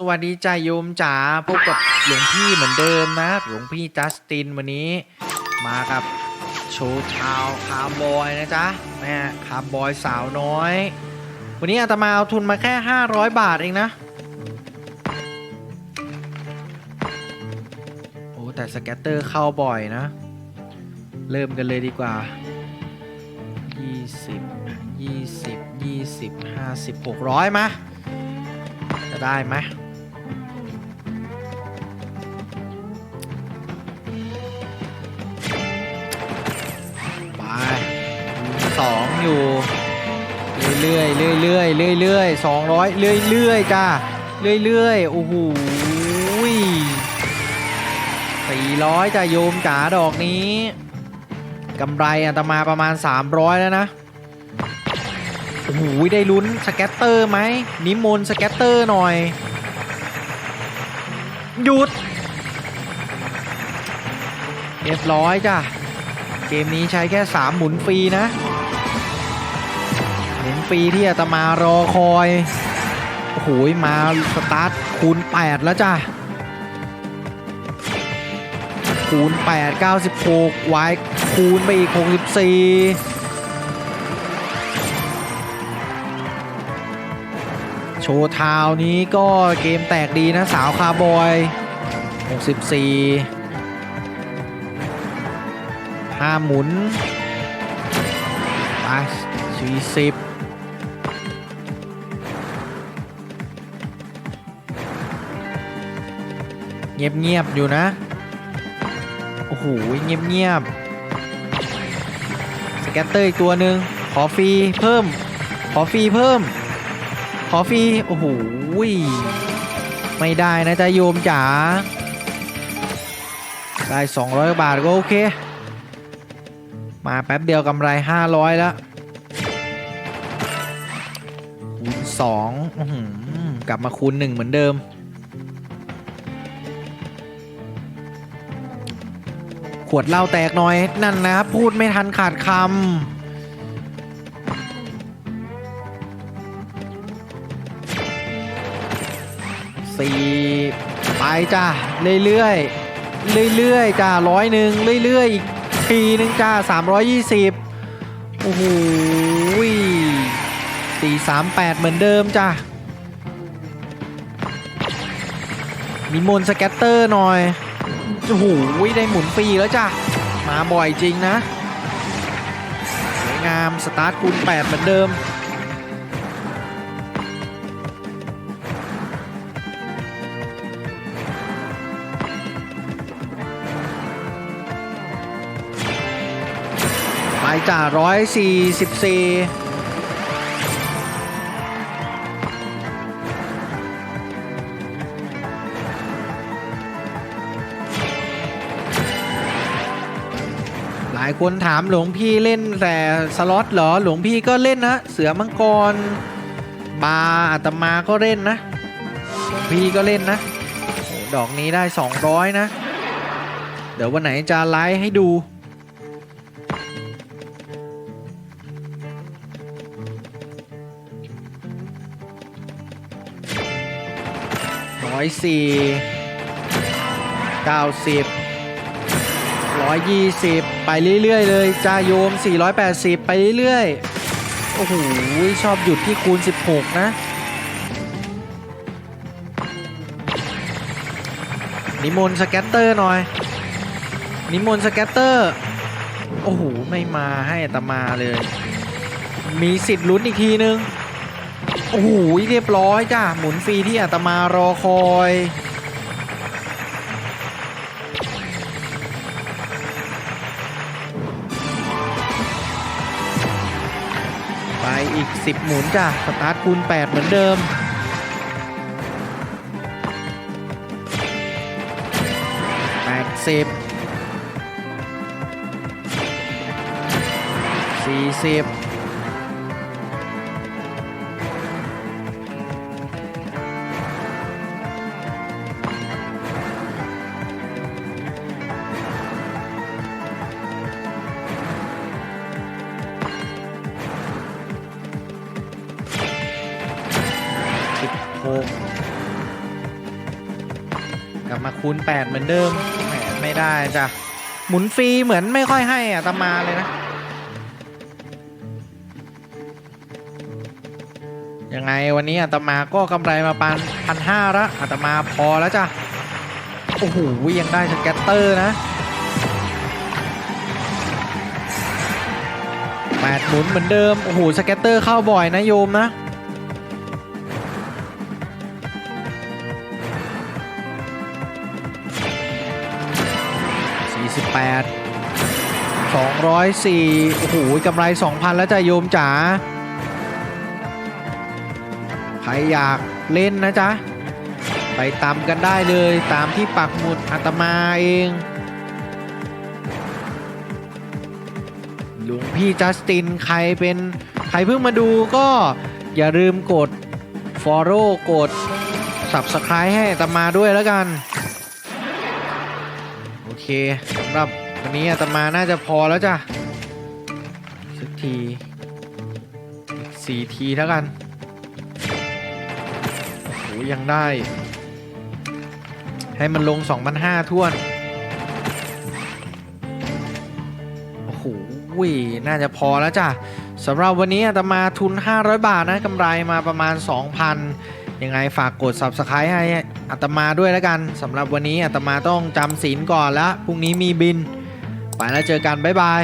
สวัสดีจ้าโยมจ๋าพบกับหลวงพี่เหมือนเดิมนะ หลวงพี่จัสตินวันนี้ มากับโชว์ชาวคาร์บอยนะจ๊ะแม่คาร์บอยสาวน้อย วันนี้อาตมาเอาทุนมาแค่ 500 บาทเองนะโอ้แต่สแกตเตอร์เข้าบ่อยนะ เริ่มกันเลยดีกว่า 20 20 20 50 600มาจะได้ไหม เรื่อยๆเรื่อยเรื่อยสองร้อยเรื่อยๆจ้าเรื่อยๆโอ้โหสี่ร้อยจ้าโยมจ๋าดอกนี้กำไรอาตมาประมาณ 300 แล้วนะโอ้โหได้ลุ้นสแกตเตอร์ไหมนิมนต์สแกตเตอร์หน่อย หยุดเรียบร้อยจ้ะ เกมนี้ใช้แค่ 3 หมุนฟรีนะ หมุนฟรีที่อาตมารอคอย โอ้โหมาสตาร์ทคูณ 8 แล้วจ้ะ คูณ 8 96วายคูณไปอีก 64 โชว์ทาวนี้ก็เกมแตกดีนะสาวคาร์บอย 64ห้าหมุนไป เงียบๆอยู่นะ โอ้โหเงียบๆสแกตเตอร์อีกตัวหนึ่งขอฟรีเพิ่ม ขอฟรีเพิ่ม ขอฟรีโอ้โหไม่ได้นะจ๊ะโยมจ๋าได้ 200 บาทก็โอเค มาแป๊บเดียวกำไร 500 แล้วคูณ2อื้อหือกลับมาคูณ 1 เหมือนเดิม วดเหล้าแตกหน่อยนั่นนะครับพูดไม่ทันขาดคำสี่ไปจ้าเรื่อยๆเรื่อยๆจ้าร้อยหนึ่งเรื่อยๆอีกทีหนึ่งจ้าสามร้อยยี่สิบโอ้โหสี่สามแปดเหมือนเดิมจ้ามีมนสแกตเตอร์หน่อย โอ้โหได้หมุนฟรีแล้วจ้ะ มาบ่อยจริงนะสวยงามสตาร์ทคูณ8เหมือนเดิมไปจ่า144ายคนถามหลวงพี่เล่นแต่สล็อตเหรอหลวงพี่ก็เล่นนะเสือมังกรบาอาตมาก็เล่นนะ พี่ก็เล่นนะดอกนี้ได้ 200 นะ เดี๋ยววันไหนจะไลฟ์ให้ดูร้อยสี่เก้าสิบ ร้อยยี่สิบไปเรื่อยๆเลยจ้าโยม 480 ไปเรื่อยๆ โอ้โห ชอบหยุดที่คูณ 16 นะนิมนต์สแกตเตอร์หน่อย นิมนต์สแกตเตอร์ โอ้โห ไม่มาให้ตมาเลย มีสิทธิ์ลุ้นอีกทีนึง โอ้โห เรียบร้อยจ้าหมุนฟรีที่อาตมารอคอย อีก 10 หมุนจ้ะ สตาร์ทคูณ 8 เหมือนเดิม แปดสิบสี่สิบ กลับมาคูณ 8 เหมือนเดิมแหมไม่ได้จ้ะ หมุนฟรีเหมือนไม่ค่อยให้อะตามาเลยนะ ยังไงวันนี้อาตมาก็กำไรมาปันพันห้าละอาตมาพอแล้วจ้ะ โอ้โหยังได้สแกตเตอร์นะแปดหมุนเหมือนเดิม โอ้โหสแกตเตอร์เข้าบ่อยนะโยมนะ 204 โอ้โหกำไร 2,000 แล้วจะโยมจ๋า ใครอยากเล่นนะจ๊ะ ไปตามกันได้เลยตามที่ปักหมุดอาตมาเอง หลวงพี่จัสตินใครเป็น ใครเพิ่งมาดูก็อย่าลืมกด follow กด subscribe ให้อาตมาด้วยแล้วกัน เคสำหรับวันนี้อาตมาน่าจะพอแล้วจ้ะสักทีอีกสี่ทีแล้วกันโอ้โหยังได้ ให้มันลง 2,500ท้วน โอ้โหน่าจะพอแล้วจ้ะสำหรับวันนี้อาตมาทุน 500 บาทนะกำไรมาประมาณ 2,000 ยังไงฝากกด Subscribe ให้อัตมาด้วยแล้วกันสำหรับวันนี้อัตมาต้องจำศีลก่อนแล้วพรุ่งนี้มีบิน ไปแล้วเจอกันบ๊ายบาย